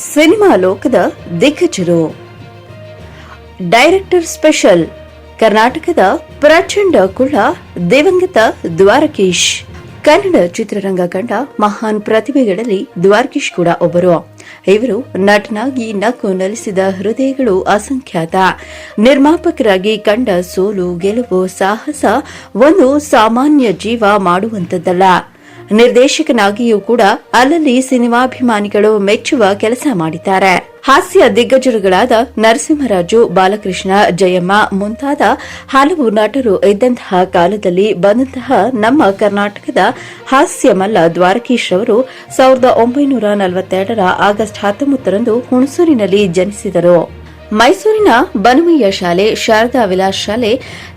Cinema ಲೋಕದ ದಿಗ್ಗಜರು. Director special, ಕರ್ನಾಟಕದ ಪ್ರಚಂಡ ಕುಳ್ಳ, ದಿವಂಗತ ದ್ವಾರಕೀಶ್. ಕನ್ನಡ ಚಿತ್ರರಂಗ ಕಂಡ ಮಹಾನ್ ಪ್ರತಿಭೆಗಳಲ್ಲಿ ದ್ವಾರಕೀಶ್ ಕೂಡ ಒಬ್ಬರು. ಇವರು ನಟನಾಗಿ ನಕ್ಕು ನಲಿಸಿದ ಹೃದಯಗಳು ಅಸಂಖ್ಯಾತ. ನಿರ್ಮಾಪಕರಾಗಿ ಕಂಡ ಸೋಲು, ಗೆಲುವು, ಸಾಹಸ ಒಂದು ಸಾಮಾನ್ಯ ಜೀವ ಮಾಡುವಂತದ್ದಲ್ಲ ನಿರ್ದೇಶಕನಾಗಿಯೂ ಕೂಡ ಅಲ್ಲಲ್ಲಿ ಸಿನಿಮಾಭಿಮಾನಿಗಳು ಮೆಚ್ಚುವ ಕೆಲಸ ಮಾಡಿದ್ದಾರೆ. ಹಾಸ್ಯ ದಿಗ್ಗಜರುಗಳಾದ ನರಸಿಂಹರಾಜು, ಬಾಲಕೃಷ್ಣ, ಜಯಮ್ಮ ಮುಂತಾದ ಹಲವು ನಟರು ಇದ್ದಂತಹ ಕಾಲದಲ್ಲಿ ಬಂದಂತಹ ನಮ್ಮ ಕರ್ನಾಟಕದ ಹಾಸ್ಯಮಲ್ಲ ದ್ವಾರಕೀಶ್ ಅವರು ಸಾವಿರದ ಒಂಬೈನೂರ ನಲವತ್ತೆರಡರ ಆಗಸ್ಟ್ ಹತ್ತೊಂಬತ್ತರಂದು ಹುಣಸೂರಿನಲ್ಲಿ ಜನಿಸಿದರು. ಮೈಸೂರಿನ ಬನುಮಯ್ಯ ಶಾಲೆ, ಶಾರದಾ ವಿಲಾಸ್ ಶಾಲೆ,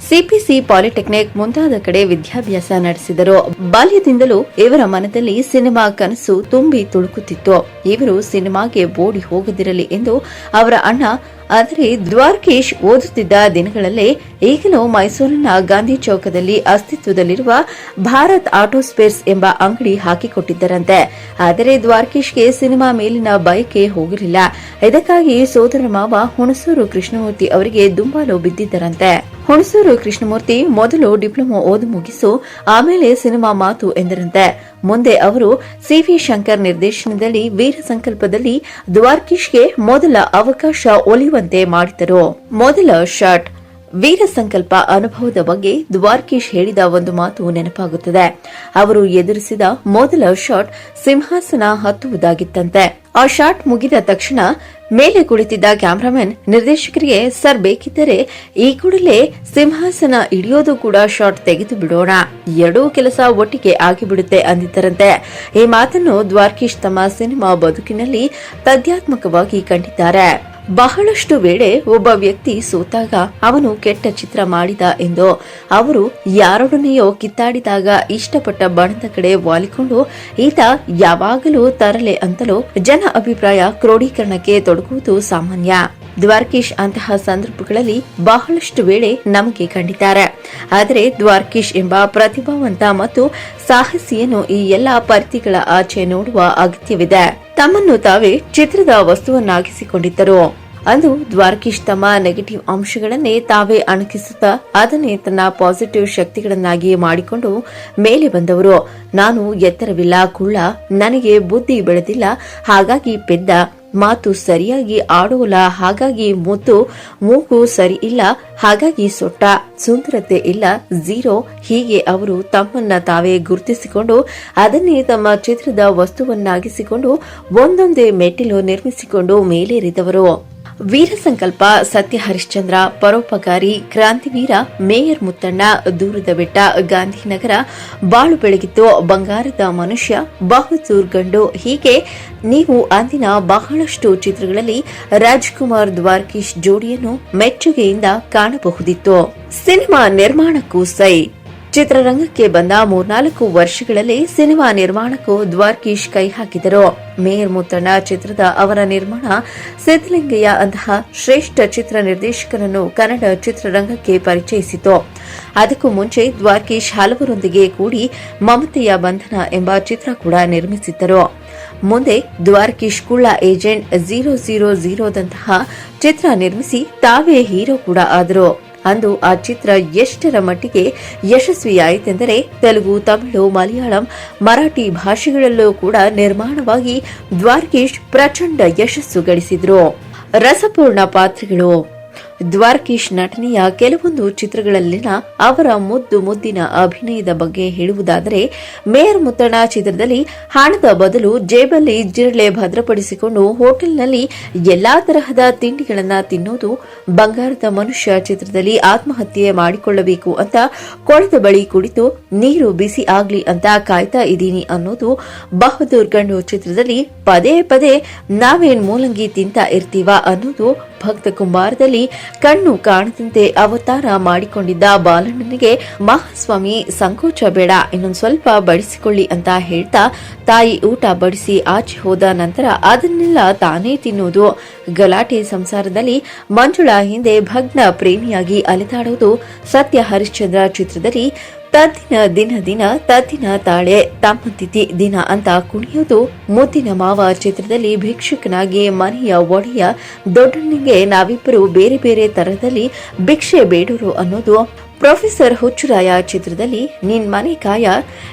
ಸಿಪಿಸಿ ಪಾಲಿಟೆಕ್ನಿಕ್ ಮುಂತಾದ ಕಡೆ ವಿದ್ಯಾಭ್ಯಾಸ ನಡೆಸಿದರು. ಬಾಲ್ಯದಿಂದಲೂ ಇವರ ಮನದಲ್ಲಿ ಸಿನಿಮಾ ಕನಸು ತುಂಬಿ ತುಳುಕುತ್ತಿತ್ತು. ಇವರು ಸಿನಿಮಾಗೆ ಓಡಿ ಹೋಗದಿರಲಿ ಎಂದು ಅವರ ಅಣ್ಣ ಆದರೆ ದ್ವಾರಕೀಶ್ ಓದುತ್ತಿದ್ದ ದಿನಗಳಲ್ಲೇ ಈಗಲೂ ಮೈಸೂರಿನ ಗಾಂಧಿ ಚೌಕದಲ್ಲಿ ಅಸ್ತಿತ್ವದಲ್ಲಿರುವ ಭಾರತ್ ಆಟೋ ಸ್ಪೇರ್ಸ್ ಎಂಬ ಅಂಗಡಿ ಹಾಕಿಕೊಟ್ಟಿದ್ದರಂತೆ. ಆದರೆ ದ್ವಾರಕೀಶ್ಗೆ ಸಿನಿಮಾ ಮೇಲಿನ ಬಯಕೆ ಹೋಗಿರಲಿಲ್ಲ. ಇದಕ್ಕಾಗಿ ಸೋದರ ಮಾವ ಹುಣಸೂರು ಕೃಷ್ಣಮೂರ್ತಿ ಅವರಿಗೆ ದುಂಬಾಲು ಬಿದ್ದಿದ್ದರಂತೆ. ಹುಣಸೂರು ಕೃಷ್ಣಮೂರ್ತಿ ಮೊದಲು ಡಿಪ್ಲೊಮಾ ಓದು ಮುಗಿಸು, ಆಮೇಲೆ ಸಿನಿಮಾ ಮಾತು ಎಂದರಂತೆ. ಮುಂದೆ ಅವರು ಸಿವಿ ಶಂಕರ್ ನಿರ್ದೇಶನದಲ್ಲಿ ವೀರ ಸಂಕಲ್ಪದಲ್ಲಿ ದ್ವಾರಕೀಶ್ಗೆ ಮೊದಲ ಅವಕಾಶ ಒಲಿಯುವಂತೆ ಮಾಡಿದರು ಮೊದಲ ಶಾಟ್ ವೀರ ಸಂಕಲ್ಪ ಅನುಭವದ ಬಗ್ಗೆ ದ್ವಾರ್ಕೀಶ್ ಹೇಳಿದ ಒಂದು ಮಾತು ನೆನಪಾಗುತ್ತದೆ. ಅವರು ಎದುರಿಸಿದ ಮೊದಲ ಶಾಟ್ ಸಿಂಹಾಸನ ಹತ್ತುವುದಾಗಿತ್ತಂತೆ. ಆ ಶಾಟ್ ಮುಗಿದ ತಕ್ಷಣ ಮೇಲೆ ಕುಳಿತಿದ್ದ ಕ್ಯಾಮರಾಮನ್ ನಿರ್ದೇಶಕರಿಗೆ, ಸರ್, ಬೇಕಿದ್ದರೆ ಈ ಕೂಡಲೇ ಸಿಂಹಾಸನ ಇಡಿಯೋದು ಕೂಡ ಶಾಟ್ ತೆಗೆದು ಬಿಡೋಣ. ಎರಡೂ ಕೆಲಸ ಒಟ್ಟಿಗೆ ಆಗಿಬಿಡುತ್ತೆ ಅಂದಿದ್ದರಂತೆ. ಈ ಮಾತನ್ನು ದ್ವಾರ್ಕೀಶ್ ತಮ್ಮ ಸಿನಿಮಾ ಬದುಕಿನಲ್ಲಿ ತದ್ಯಾತ್ಮಕವಾಗಿ ಕಂಡಿದ್ದಾರೆ. ಬಹಳಷ್ಟು ವೇಳೆ ಒಬ್ಬ ವ್ಯಕ್ತಿ ಸೋತಾಗ ಅವನು ಕೆಟ್ಟ ಚಿತ್ರ ಮಾಡಿದ ಎಂದು ಅವರು ಯಾರೊಡನೆಯೋ ಕಿತ್ತಾಡಿದಾಗ ಇಷ್ಟಪಟ್ಟ ಬಣದ ಕಡೆ ವಾಲಿಕೊಂಡು, ಈತ ಯಾವಾಗಲೂ ತರಲೆ ಅಂತಲೂ ಜನ ಅಭಿಪ್ರಾಯ ಕ್ರೋಢೀಕರಣಕ್ಕೆ ತೊಡಗುವುದು ಸಾಮಾನ್ಯ. ದ್ವಾರ್ಕೀಶ್ ಅಂತಹ ಸಂದರ್ಭಗಳಲ್ಲಿ ಬಹಳಷ್ಟು ವೇಳೆ ನಮಗೆ ಕಂಡಿದ್ದಾರೆ. ಆದರೆ ದ್ವಾರಕೀಶ್ ಎಂಬ ಪ್ರತಿಭಾವಂತ ಮತ್ತು ಸಾಹಸಿಯನ್ನು ಈ ಎಲ್ಲಾ ಪರಿಧಿಗಳ ಆಚೆ ನೋಡುವ ಅಗತ್ಯವಿದೆ. ತಮ್ಮನ್ನು ತಾವೇ ಚಿತ್ರದ ವಸ್ತುವನ್ನಾಗಿಸಿಕೊಂಡಿದ್ದರು. ಅಂದು ದ್ವಾರಕೀಶ್ ತಮ್ಮ ನೆಗೆಟಿವ್ ಅಂಶಗಳನ್ನೇ ತಾವೇ ಅಣಕಿಸುತ್ತಾ ಅದನ್ನೇ ತನ್ನ ಪಾಸಿಟಿವ್ ಶಕ್ತಿಗಳನ್ನಾಗಿ ಮಾಡಿಕೊಂಡು ಮೇಲೆ ಬಂದವರು. ನಾನು ಎತ್ತರವಿಲ್ಲ, ಕುಳ್ಳ, ನನಗೆ ಬುದ್ಧಿ ಬೆಳೆದಿಲ್ಲ, ಹಾಗಾಗಿ ಪೆದ್ದ. ಮಾತು ಸರಿಯಾಗಿ ಆಡೋಲ್ಲ, ಹಾಗಾಗಿ ಮುದ್ದು ಮೂಗು ಸರಿ ಇಲ್ಲ, ಹಾಗಾಗಿ ಸೊಟ್ಟ, ಸುಂದರತೆ ಇಲ್ಲ, ಝೀರೋ, ಹೀಗೆ ಅವರು ತಮ್ಮನ್ನ ತಾವೇ ಗುರುತಿಸಿಕೊಂಡು, ಅದನ್ನೇ ತಮ್ಮ ಚಿತ್ರದ ವಸ್ತುವನ್ನಾಗಿಸಿಕೊಂಡು, ಒಂದೊಂದೇ ಮೆಟ್ಟಿಲು ನಿರ್ಮಿಸಿಕೊಂಡು ಮೇಲೇರಿದವರು. ವೀರ ಸಂಕಲ್ಪ ಸತ್ಯ ಹರಿಶ್ಚಂದ್ರ, ಪರೋಪಕಾರಿ ಕ್ರಾಂತಿವೀರ, ಮೇಯರ್ ಮುತ್ತಣ್ಣ, ದೂರದ ಬೆಟ್ಟ, ಗಾಂಧಿನಗರ, ಬಾಳು ಬೆಳಗಿತ್ತು, ಬಂಗಾರದ ಮನುಷ್ಯ, ಬಹದ್ದೂರ್ ಗಂಡು. ಹೀಗೆ ನೀವು ಅಂದಿನ ಬಹಳಷ್ಟು ಚಿತ್ರಗಳಲ್ಲಿ ರಾಜ್ಕುಮಾರ್ ದ್ವಾರಕೀಶ್ ಜೋಡಿಯನ್ನು ಮೆಚ್ಚುಗೆಯಿಂದ ಕಾಣಬಹುದಿತ್ತು. ಸಿನಿಮಾ ನಿರ್ಮಾಣಕ್ಕೂ ಸೈ. ಚಿತ್ರರಂಗಕ್ಕೆ ಬಂದ ಮೂರ್ನಾಲ್ಕು ವರ್ಷಗಳಲ್ಲಿ ಸಿನಿಮಾ ನಿರ್ಮಾಣಕ್ಕೂ ದ್ವಾರಕೀಶ್ ಕೈ ಹಾಕಿದರು. ಮೇಯರ್ ಮುತ್ತಣ್ಣ ಚಿತ್ರದ ಅವರ ನಿರ್ಮಾಣ ಸಿದ್ದಲಿಂಗಯ್ಯ ಅಂತಹ ಶ್ರೇಷ್ಠ ಚಿತ್ರ ನಿರ್ದೇಶಕರನ್ನು ಕನ್ನಡ ಚಿತ್ರರಂಗಕ್ಕೆ ಪರಿಚಯಿಸಿತು. ಅದಕ್ಕೂ ಮುಂಚೆ ದ್ವಾರ್ಕೀಶ್ ಹಲವರೊಂದಿಗೆ ಕೂಡಿ ಮಮತೆಯ ಬಂಧನ ಎಂಬ ಚಿತ್ರ ಕೂಡ ನಿರ್ಮಿಸಿದ್ದರು. ಮುಂದೆ Dwarakish Kulla agent zero zero ಝೀರೋದಂತಹ ಚಿತ್ರ ನಿರ್ಮಿಸಿ ತಾವೇ ಹೀರೋ ಕೂಡ ಆದರು. ಅಂದು ಆ ಚಿತ್ರ ಎಷ್ಟರ ಮಟ್ಟಿಗೆ ಯಶಸ್ವಿಯಾಯಿತೆಂದರೆ ತೆಲುಗು, ತಮಿಳು, ಮಲಯಾಳಂ, ಮರಾಠಿ ಭಾಷೆಗಳಲ್ಲೂ ಕೂಡ ನಿರ್ಮಾಣವಾಗಿ ದ್ವಾರಕೀಶ್ ಪ್ರಚಂಡ ಯಶಸ್ಸು ಗಳಿಸಿದ್ರು. ರಸಪೂರ್ಣ ಪಾತ್ರಗಳು. ದ್ವಾರಕೀಶ್ ನಟನೆಯ ಕೆಲವೊಂದು ಚಿತ್ರಗಳಲ್ಲಿನ ಅವರ ಮುದ್ದು ಮುದ್ದಿನ ಅಭಿನಯದ ಬಗ್ಗೆ ಹೇಳುವುದಾದರೆ, ಮೇಯರ್ ಮುತ್ತಣ ಚಿತ್ರದಲ್ಲಿ ಹಣದ ಬದಲು ಜೇಬಲ್ಲಿ ಜಿರಳೆ ಭದ್ರಪಡಿಸಿಕೊಂಡು ಹೋಟೆಲ್ನಲ್ಲಿ ಎಲ್ಲಾ ತರಹದ ತಿಂಡಿಗಳನ್ನು ತಿನ್ನೋದು, ಬಂಗಾರದ ಮನುಷ್ಯ ಚಿತ್ರದಲ್ಲಿ ಆತ್ಮಹತ್ಯೆ ಮಾಡಿಕೊಳ್ಳಬೇಕು ಅಂತ ಕೊಳದ ಬಳಿ ಕುಳಿತು ನೀರು ಬಿಸಿ ಆಗ್ಲಿ ಅಂತ ಕಾಯ್ತಾ ಇದ್ದೀನಿ ಅನ್ನೋದು ಬಹದ್ದೂರ್ ಗಂಡು ಚಿತ್ರದಲ್ಲಿ ಪದೇ ಪದೇ ನಾವೇನ್ ಮೂಲಂಗಿ ತಿಂತ ಇರ್ತೀವ ಅನ್ನೋದು ಭಕ್ತ ಕುಂಬಾರದಲ್ಲಿ ಕಣ್ಣು ಕಾಣದಂತೆ ಅವತಾರ ಮಾಡಿಕೊಂಡಿದ್ದ ಬಾಲಣ್ಣನಿಗೆ ಮಹಾಸ್ವಾಮಿ ಸಂಕೋಚ ಬೇಡ ಇನ್ನೊಂದು ಸ್ವಲ್ಪ ಬಡಿಸಿಕೊಳ್ಳಿ ಅಂತ ಹೇಳ್ತಾ ತಾಯಿ ಊಟ ಬಡಿಸಿ ಆಚೆ ಹೋದ ನಂತರ ಅದನ್ನೆಲ್ಲ ತಾನೇ ತಿನ್ನುವುದು. ಗಲಾಟೆ ಸಂಸಾರದಲ್ಲಿ ಮಂಜುಳಾ ಹಿಂದೆ ಭಗ್ನ ಪ್ರೇಮಿಯಾಗಿ ಅಲೆದಾಡುವುದು ಸತ್ಯ ಹರಿಶ್ಚಂದ್ರ ಚಿತ್ರದಲ್ಲಿ. ತದ್ದಿನ ದಿನ ದಿನ ತದ್ದಿನ ತಾಳೆ ತಮ್ಮತಿಥಿ ದಿನ ಅಂತ ಕುಣಿಯೋದು ಮುದ್ದಿನ ಮಾವ ಚಿತ್ರದಲ್ಲಿ ಭಿಕ್ಷುಕನಾಗಿ ಮನೆಯ ಒಡೆಯ ದೊಡ್ಡನಿಗೆ ನಾವಿಬ್ಬರು ಬೇರೆ ಬೇರೆ ತರದಲ್ಲಿ ಭಿಕ್ಷೆ ಬೇಡರು ಅನ್ನೋದು ಪ್ರೊಫೆಸರ್ ಹುಚ್ಚುರಾಯ ಚಿತ್ರದಲ್ಲಿ ನಿನ್ ಮನೆ ಕಾಯ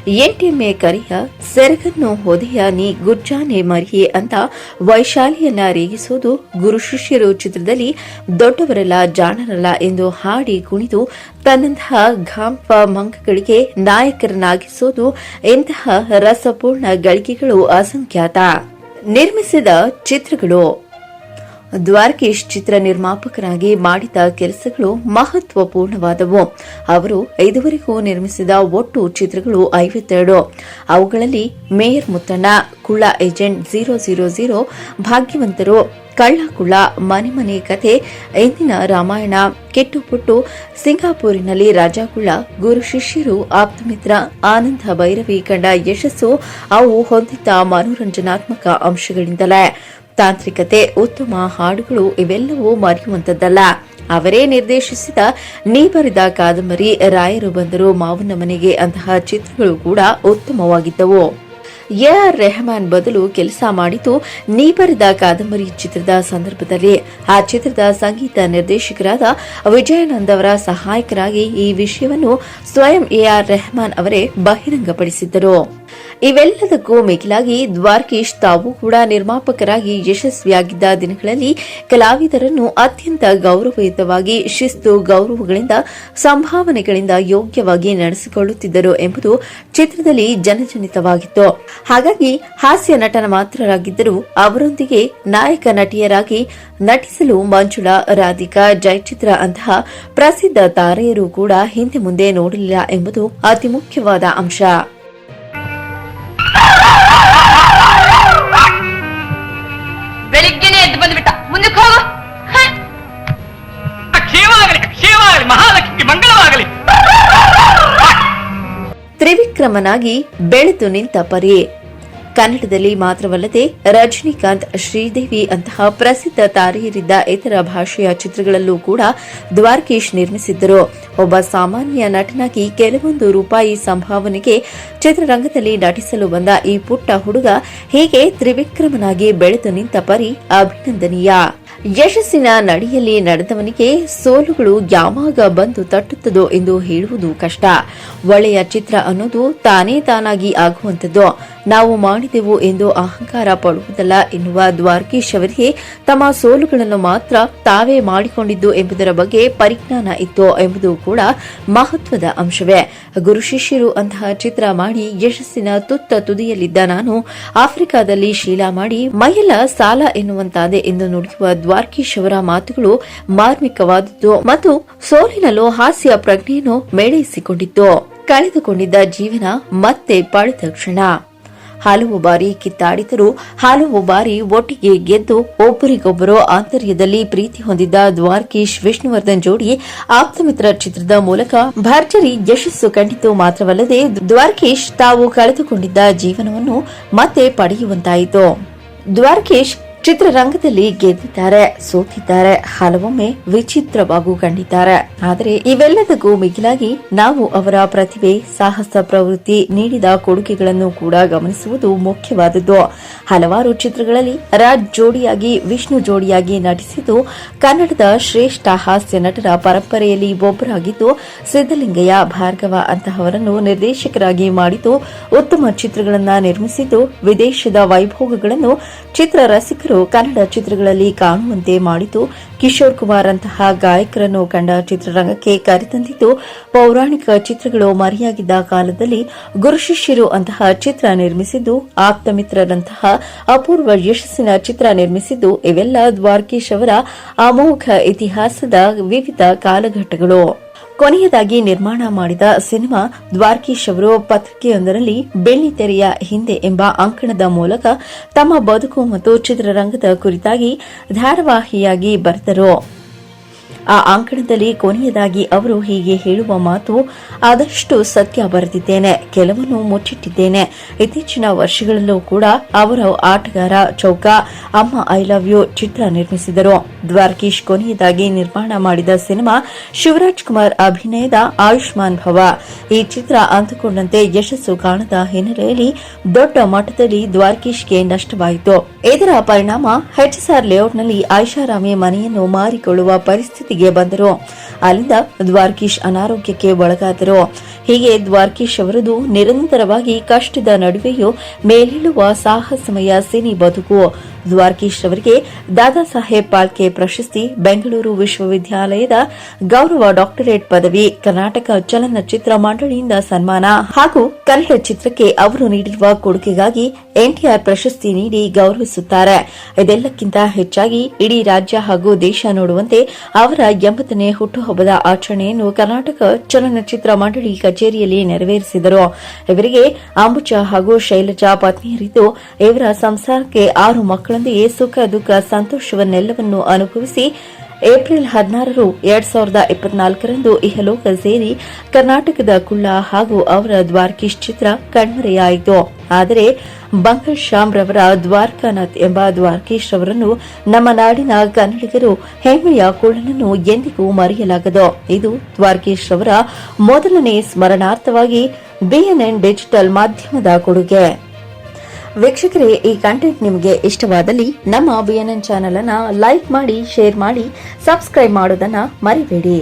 ಎಂಟೆಮ್ಮೆ ಕರಿಯ, ಸೆರಗನ್ನು ಹೊದೆಯ ನೀ ಗುಜ್ಜಾನೆ ಮರಿಯೆ ಅಂತ ವೈಶಾಲಿಯನ್ನ ರೇಗಿಸೋದು ಗುರು ಶಿಷ್ಯರು ಚಿತ್ರದಲ್ಲಿ ದೊಡ್ಡವರಲ್ಲ ಜಾಣರಲ್ಲ ಎಂದು ಹಾಡಿ ಕುಣಿದು ತನ್ನಂತಹ ಘಾಂಪ ಮಂಕಗಳಿಗೆ ನಾಯಕರನ್ನಾಗಿಸೋದು ಇಂತಹ ರಸಪೂರ್ಣ ಗಳಿಗೆಗಳು ಅಸಂಖ್ಯಾತ. ನಿರ್ಮಿಸಿದ ಚಿತ್ರಗಳು. ದ್ವಾರಕೀಶ್ ಚಿತ್ರ ನಿರ್ಮಾಪಕರಾಗಿ ಮಾಡಿದ ಕೆಲಸಗಳು ಮಹತ್ವಪೂರ್ಣವಾದವು. ಅವರು ಐದುವರೆಗೂ ನಿರ್ಮಿಸಿದ ಒಟ್ಟು ಚಿತ್ರಗಳು ಐವತ್ತೆರಡು. ಅವುಗಳಲ್ಲಿ mayor Muthanna, Kulla agent zero zero zero, Bhagyavantaru Kalla Kulla ಮನೆ ಮನೆ ಕಥೆ ಎಂದಿನ ರಾಮಾಯಣ, ಕೆಟ್ಟುಪುಟ್ಟು, ಸಿಂಗಾಪುರಿನಲ್ಲಿ ರಾಜಾಕುಳ್ಳ, ಗುರು ಶಿಷ್ಯರು, ಆಪ್ತಮಿತ್ರ, ಆನಂದ ಭೈರವಿ ಕಂಡ ಯಶಸ್ಸು ಅವು ಹೊಂದಿದ್ದ ಮನೋರಂಜನಾತ್ಮಕ ಅಂಶಗಳಿಂದಲೇ. ತಾಂತ್ರಿಕತೆ, ಉತ್ತಮ ಹಾಡುಗಳು ಇವೆಲ್ಲವೂ ಮರೆಯುವಂಥದ್ದಲ್ಲ. ಅವರೇ ನಿರ್ದೇಶಿಸಿದ ನೀ ಬರೆದ ಕಾದಂಬರಿ, ರಾಯರು ಬಂದರು ಮಾವನ ಮನೆಗೆ ಅಂತಹ ಚಿತ್ರಗಳು ಕೂಡ ಉತ್ತಮವಾಗಿದ್ದವು. ಎ. ಆರ್. ರೆಹಮಾನ್ ಬದಲು ಕೆಲಸ ಮಾಡಿದ್ದು ನೀ ಬರೆದ ಕಾದಂಬರಿ ಚಿತ್ರದ ಸಂದರ್ಭದಲ್ಲಿ. ಆ ಚಿತ್ರದ ಸಂಗೀತ ನಿರ್ದೇಶಕರಾದ ವಿಜಯಾನಂದ್ ಅವರ ಸಹಾಯಕರಾಗಿ ಈ ವಿಷಯವನ್ನು ಸ್ವಯಂ ಎ. ಆರ್. ರೆಹಮಾನ್ ಅವರೇ ಬಹಿರಂಗಪಡಿಸಿದ್ದರು. ಇವೆಲ್ಲದಕ್ಕೂ ಮಿಗಿಲಾಗಿ ದ್ವಾರಕೀಶ್ ತಾವು ಕೂಡ ನಿರ್ಮಾಪಕರಾಗಿ ಯಶಸ್ವಿಯಾಗಿದ್ದ ದಿನಗಳಲ್ಲಿ ಕಲಾವಿದರನ್ನು ಅತ್ಯಂತ ಗೌರವಯುತವಾಗಿ, ಶಿಸ್ತು, ಗೌರವಗಳಿಂದ, ಸಂಭಾವನೆಗಳಿಂದ ಯೋಗ್ಯವಾಗಿ ನಡೆಸಿಕೊಳ್ಳುತ್ತಿದ್ದರು ಎಂಬುದು ಚಿತ್ರದಲ್ಲಿ ಜನಜನಿತವಾಗಿತ್ತು. ಹಾಗಾಗಿ ಹಾಸ್ಯ ನಟನ ಮಾತ್ರರಾಗಿದ್ದರೂ ಅವರೊಂದಿಗೆ ನಾಯಕ ನಟಿಯರಾಗಿ ನಟಿಸಲು ಮಂಜುಳಾ, ರಾಧಿಕಾ, ಜಯಚಿತ್ರ ಅಂತಹ ಪ್ರಸಿದ್ಧ ತಾರೆಯರು ಕೂಡ ಹಿಂದೆ ಮುಂದೆ ನೋಡಲಿಲ್ಲ ಎಂಬುದು ಅತಿ ಮುಖ್ಯವಾದ ಅಂಶ. ತ್ರಿವಿಕ್ರಮನಾಗಿ ಬೆಳೆದು ನಿಂತ ಪರಿ ಕನ್ನಡದಲ್ಲಿ ಮಾತ್ರವಲ್ಲದೆ ರಜನಿಕಾಂತ್, ಶ್ರೀದೇವಿ ಅಂತಹ ಪ್ರಸಿದ್ಧ ತಾರೆಯರಿದ್ದ ಇತರ ಭಾಷೆಯ ಚಿತ್ರಗಳಲ್ಲೂ ಕೂಡ ದ್ವಾರಕೀಶ್ ನಿರ್ಮಿಸಿದ್ದರು. ಒಬ್ಬ ಸಾಮಾನ್ಯ ನಟನಾಗಿ ಕೆಲವೊಂದು ರೂಪಾಯಿ ಸಂಭಾವನೆಗೆ ಚಿತ್ರರಂಗದಲ್ಲಿ ನಟಿಸಲು ಬಂದ ಈ ಪುಟ್ಟ ಹುಡುಗ ಹೀಗೆ ತ್ರಿವಿಕ್ರಮನಾಗಿ ಬೆಳೆದು ನಿಂತ ಪರಿ ಅಭಿನಂದನೀಯ. ಯಶಸ್ಸಿನ ನಡಿಯಲ್ಲಿ ನಡೆದವನಿಗೆ ಸೋಲುಗಳು ಯಾವಾಗ ಬಂದು ತಟ್ಟುತ್ತದೋ ಎಂದು ಹೇಳುವುದು ಕಷ್ಟ. ಒಳ್ಳೆಯ ಚಿತ್ರ ಅನ್ನೋದು ತಾನೇ ತಾನಾಗಿ ಆಗುವಂಥದ್ದು. ನಾವು ಮಾಡಿದೆವು ಎಂದು ಅಹಂಕಾರ ಪಡುವುದಲ್ಲ ಎನ್ನುವ ದ್ವಾರಕೀಶ್ ಅವರಿಗೆ ತಮ್ಮ ಸೋಲುಗಳನ್ನು ಮಾತ್ರ ತಾವೇ ಮಾಡಿಕೊಂಡಿದ್ದು ಎಂಬುದರ ಬಗ್ಗೆ ಪರಿಜ್ಞಾನ ಇತ್ತು ಎಂಬುದು ಕೂಡ ಮಹತ್ವದ ಅಂಶವೇ. ಗುರು ಶಿಷ್ಯರು ಅಂತಹ ಚಿತ್ರ ಮಾಡಿ ಯಶಸ್ಸಿನ ತುತ್ತ ತುದಿಯಲ್ಲಿದ್ದ ನಾನು ಆಫ್ರಿಕಾದಲ್ಲಿ ಶೀಲಾ ಮಾಡಿ ಮಹಿಳಾ ಸಾಲ ಎನ್ನುವಂತಾದೆ ಎಂದು ನುಡಿಯುವ ದ್ವಾರಕೀಶ್ ಅವರ ಮಾತುಗಳು ಮಾರ್ಮಿಕವಾದದ್ದು ಮತ್ತು ಸೋಲಿನಲ್ಲೂ ಹಾಸ್ಯ ಪ್ರಜ್ಞೆಯನ್ನು ಮೇಳೈಸಿಕೊಂಡಿತ್ತು ಕಳೆದುಕೊಂಡಿದ್ದ ಜೀವನ ಮತ್ತೆ ಪಡೆದ ಕ್ಷಣ. ಹಲವು ಬಾರಿ ಕಿತ್ತಾಡಿದರೂ ಹಲವು ಬಾರಿ ಒಟ್ಟಿಗೆ ಗೆದ್ದು ಒಬ್ಬರಿಗೊಬ್ಬರು ಆಂತರ್ಯದಲ್ಲಿ ಪ್ರೀತಿ ಹೊಂದಿದ್ದ ದ್ವಾರಕೀಶ್ ವಿಷ್ಣುವರ್ಧನ್ ಜೋಡಿ ಆಪ್ತಮಿತ್ರ ಚಿತ್ರದ ಮೂಲಕ ಭರ್ಜರಿ ಯಶಸ್ಸು ಕಂಡಿತು ಮಾತ್ರವಲ್ಲದೆ ದ್ವಾರಕೀಶ್ ತಾವು ಕಳೆದುಕೊಂಡಿದ್ದ ಜೀವನವನ್ನು ಮತ್ತೆ ಪಡೆಯುವಂತಾಯಿತು. ದ್ವಾರಕೀಶ್ ಚಿತ್ರರಂಗದಲ್ಲಿ ಗೆದ್ದಿದ್ದಾರೆ, ಸೋತಿದ್ದಾರೆ, ಹಲವೊಮ್ಮೆ ವಿಚಿತ್ರವಾಗೂ ಕಂಡಿದ್ದಾರೆ. ಆದರೆ ಇವೆಲ್ಲದಕ್ಕೂ ಮಿಗಿಲಾಗಿ ನಾವು ಅವರ ಪ್ರತಿಭೆ, ಸಾಹಸ, ಪ್ರವೃತ್ತಿ ನೀಡಿದ ಕೊಡುಗೆಗಳನ್ನು ಕೂಡ ಗಮನಿಸುವುದು ಮುಖ್ಯವಾದದ್ದು. ಹಲವಾರು ಚಿತ್ರಗಳಲ್ಲಿ ರಾಜ್ ಜೋಡಿಯಾಗಿ, ವಿಷ್ಣು ಜೋಡಿಯಾಗಿ ನಟಿಸಿದ್ದು, ಕನ್ನಡದ ಶ್ರೇಷ್ಠ ಹಾಸ್ಯ ನಟರ ಪರಂಪರೆಯಲ್ಲಿ ಒಬ್ಬರಾಗಿದ್ದು ಸಿದ್ದಲಿಂಗಯ್ಯ ಭಾರ್ಗವ ಅಂತಹವರನ್ನು ನಿರ್ದೇಶಕರಾಗಿ ಮಾಡಿದ್ದು, ಉತ್ತಮ ಚಿತ್ರಗಳನ್ನು ನಿರ್ಮಿಸಿದ್ದು, ವಿದೇಶದ ವೈಭೋಗಗಳನ್ನು ಚಿತ್ರ ರಸಿಕರು ಕನ್ನಡ ಚಿತ್ರಗಳಲ್ಲಿ ಕಾಣುವಂತೆ ಮಾಡಿದ್ದು ಕಿಶೋರ್ ಕುಮಾರ್ ಅಂತಹ ಗಾಯಕರನ್ನು ಕಂಡ ಚಿತ್ರರಂಗಕ್ಕೆ ಕರೆತಂದಿದ್ದು, ಪೌರಾಣಿಕ ಚಿತ್ರಗಳು ಮರೆಯಾಗಿದ್ದ ಕಾಲದಲ್ಲಿ ಗುರುಶಿಷ್ಯರು ಅಂತಹ ಚಿತ್ರ ನಿರ್ಮಿಸಿದ್ದು, ಆಪ್ತ ಮಿತ್ರರಂತಹ ಅಪೂರ್ವ ಯಶಸ್ಸಿನ ಚಿತ್ರ ನಿರ್ಮಿಸಿದ್ದು, ಇವೆಲ್ಲ ದ್ವಾರಕೀಶ್ ಅವರ ಅಮೋಘ ಇತಿಹಾಸದ ವಿವಿಧ ಕಾಲಘಟ್ಟಗಳು. ಕೊನೆಯದಾಗಿ ನಿರ್ಮಾಣ ಮಾಡಿದ ಸಿನಿಮಾ ದ್ವಾರಕೀಶ್ ಅವರು ಪತ್ರಿಕೆಯೊಂದರಲ್ಲಿ ಬೆಳ್ಳಿ ತೆರೆಯ ಹಿಂದೆ ಎಂಬ ಅಂಕಣದ ಮೂಲಕ ತಮ್ಮ ಬದುಕು ಮತ್ತು ಚಿತ್ರರಂಗದ ಕುರಿತಾಗಿ ಧಾರಾವಾಹಿಯಾಗಿ ಬರೆದರು. ಆ ಅಂಕಣದಲ್ಲಿ ಕೊನೆಯದಾಗಿ ಅವರು ಹೀಗೆ ಹೇಳುವ ಮಾತು, ಆದಷ್ಟು ಸತ್ಯ ಬರೆದಿದ್ದೇನೆ, ಕೆಲವನ್ನು ಮುಚ್ಚಿಟ್ಟಿದ್ದೇನೆ. ಇತ್ತೀಚಿನ ವರ್ಷಗಳಲ್ಲೂ ಕೂಡ ಅವರ ಆಟಗಾರ, ಚೌಕ, ಅಮ್ಮ ಐ ಲವ್ ಯು ಚಿತ್ರ ನಿರ್ಮಿಸಿದರು. ದ್ವಾರಕೀಶ್ ಕೊನೆಯದಾಗಿ ನಿರ್ಮಾಣ ಮಾಡಿದ ಸಿನಿಮಾ ಶಿವರಾಜ್ ಕುಮಾರ್ ಅಭಿನಯದ ಆಯುಷ್ಮಾನ್ ಭವ. ಈ ಚಿತ್ರ ಅಂದುಕೊಂಡಂತೆ ಯಶಸ್ಸು ಕಾಣದ ಹಿನ್ನೆಲೆಯಲ್ಲಿ ದೊಡ್ಡ ಮಟ್ಟದಲ್ಲಿ ದ್ವಾರಕೀಶ್ಗೆ ನಷ್ಟವಾಯಿತು. ಇದರ ಪರಿಣಾಮ ಹೆಚ್ಎಸ್ಆರ್ ಲೇಔಟ್ನಲ್ಲಿ ಐಷಾರಾಮಿ ಮನೆಯನ್ನು ಮಾರಿಕೊಳ್ಳುವ ಪರಿಸ್ಥಿತಿಗೆ ಬಂದರು. ಅಲ್ಲಿಂದ ದ್ವಾರ್ಕೀಶ್ ಅನಾರೋಗ್ಯಕ್ಕೆ ಒಳಗಾದರು. ಹೀಗೆ ದ್ವಾರಕೀಶ್ ಅವರದು ನಿರಂತರವಾಗಿ ಕಷ್ಟದ ನಡುವೆಯೂ ಮೇಲೇಳುವ ಸಾಹಸಮಯ ಸಿನಿ ಬದುಕು. ದ್ವಾರಕೀಶ್ ಅವರಿಗೆ ದಾದಾ ಸಾಹೇಬ್ ಪಾಲ್ಕೆ ಪ್ರಶಸ್ತಿ, ಬೆಂಗಳೂರು ವಿಶ್ವವಿದ್ಯಾಲಯದ ಗೌರವ ಡಾಕ್ಟರೇಟ್ ಪದವಿ, ಕರ್ನಾಟಕ ಚಲನಚಿತ್ರ ಮಂಡಳಿಯಿಂದ ಸನ್ಮಾನ ಹಾಗೂ ಕನ್ನಡ ಚಿತ್ರಕ್ಕೆ ಅವರು ನೀಡಿರುವ ಕೊಡುಗೆಗಾಗಿ ಎನ್ಟಿಆರ್ ಪ್ರಶಸ್ತಿ ನೀಡಿ ಗೌರವಿಸುತ್ತಾರೆ. ಇದೆಲ್ಲಕ್ಕಿಂತ ಹೆಚ್ಚಾಗಿ ಇಡೀ ರಾಜ್ಯ ಹಾಗೂ ದೇಶ ನೋಡುವಂತೆ ಅವರ ಎಂಬತ್ತನೇ ಹುಟ್ಟುಹಬ್ಬದ ಆಚರಣೆಯನ್ನು ಕರ್ನಾಟಕ ಚಲನಚಿತ್ರ ಮಂಡಳಿ ಕಚೇರಿಯಲ್ಲಿ ನೆರವೇರಿಸಿದರು. ಇವರಿಗೆ ಅಂಬುಜ ಹಾಗೂ ಶೈಲಜಾ ಪತ್ನಿಯರಿದ್ದು, ಇವರ ಸಂಸಾರಕ್ಕೆ ಆರು ಮಕ್ಕಳೊಂದಿಗೆ ಸುಖ ದುಃಖ ಸಂತೋಷವನ್ನೆಲ್ಲವನ್ನು ಅನುಭವಿಸಿ ಏಪ್ರಿಲ್ ಹದಿನಾರರು ಎರಡ್ ಸಾವಿರದ ಇಪ್ಪತ್ನಾಲ್ಕರಂದು ಇಹಲೋಕ ಸೇರಿ ಕರ್ನಾಟಕದ ಕುಳ್ಳ ಹಾಗೂ ಅವರ ದ್ವಾರಕೀಶ್ ಚಿತ್ರ ಕಣ್ಮರೆಯಾಯಿತು. ಆದರೆ ಬಂಕರ್ ಶ್ಯಾಮ್ ರವರ ದ್ವಾರಕಾನಾಥ್ ಎಂಬ ದ್ವಾರಕೀಶ್ ಅವರನ್ನು ನಮ್ಮ ನಾಡಿನ ಕನ್ನಡಿಗರು ಹೆಮ್ಮೆಯ ಕುಳ್ಳನನ್ನು ಎಂದಿಗೂ ಮರೆಯಲಾಗದು. ಇದು ದ್ವಾರಕೀಶ್ ರವರ ಮೊದಲನೇ ಸ್ಮರಣಾರ್ಥವಾಗಿ ಬಿಎನ್ಎನ್ ಡಿಜಿಟಲ್ ಮಾಧ್ಯಮದ ಕೊಡುಗೆ. ವೀಕ್ಷಕರೇ, ಈ ಕಂಟೆಂಟ್ ನಿಮಗೆ ಇಷ್ಟವಾದಲ್ಲಿ ನಮ್ಮ ಬಿಎನ್ಎನ್ ಚಾನೆಲ್ ಅನ್ನ ಲೈಕ್ ಮಾಡಿ ಶೇರ್ ಮಾಡಿ ಸಬ್ಸ್ಕ್ರೈಬ್ ಮಾಡೋದನ್ನ ಮರಿಬೇಡಿ.